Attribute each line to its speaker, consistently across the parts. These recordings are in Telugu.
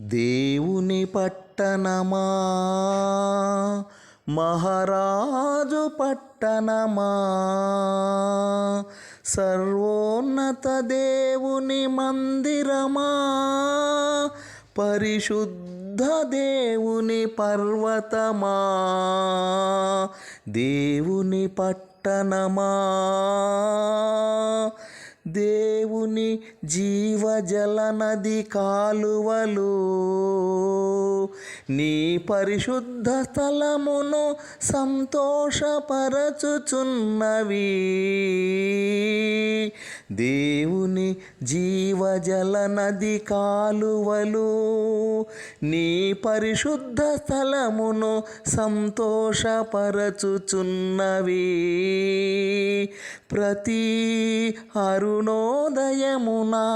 Speaker 1: దేవుని పట్టణమా? మహారాజు పట్టణమా? సర్వోన్నత దేవుని మందిరమా? పరిశుద్ధ దేవుని పర్వతమా? దేవుని పట్టణమా? దేవుని జీవజల నది కాలువలు నీ పరిశుద్ధ స్థలమును సంతోషపరచుచున్నవి. దేవుని జీవజల నది కాలువలు నీ పరిశుద్ధ స్థలమును సంతోషపరచుచున్నవి. ప్రతి అరుణోదయమునా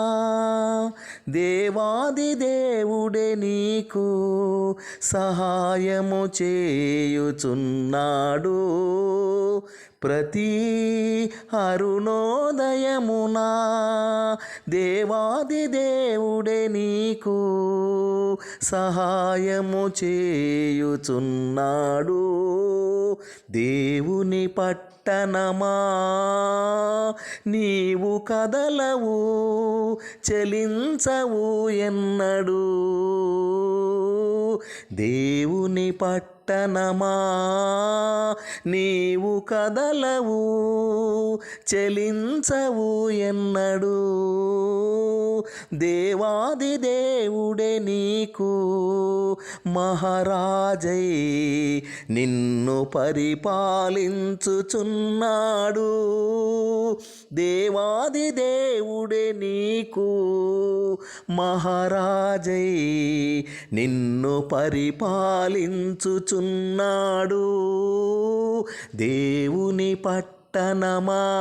Speaker 1: దేవాది దేవుడే నీకు సహాయము చేయుచున్నాడు. ప్రతి అరుణోదయమునా దేవాది దేవుడే నీకు సహాయము చేయుచున్నాడు. దేవుని పట్టణమా నీవు కదలవు చలించవు ఎన్నడు. దేవుని పట్టణమా? నీవు కదలవు చలించవు ఎన్నడు. దేవాది దేవుడే నీకు మహారాజై నిన్ను పరిపాలించుచున్నాడు. దేవాది దేవుడే నీకు మహారాజై నిన్ను పరిపాలించుచున్నాడు. దేవుని పట్టణమా?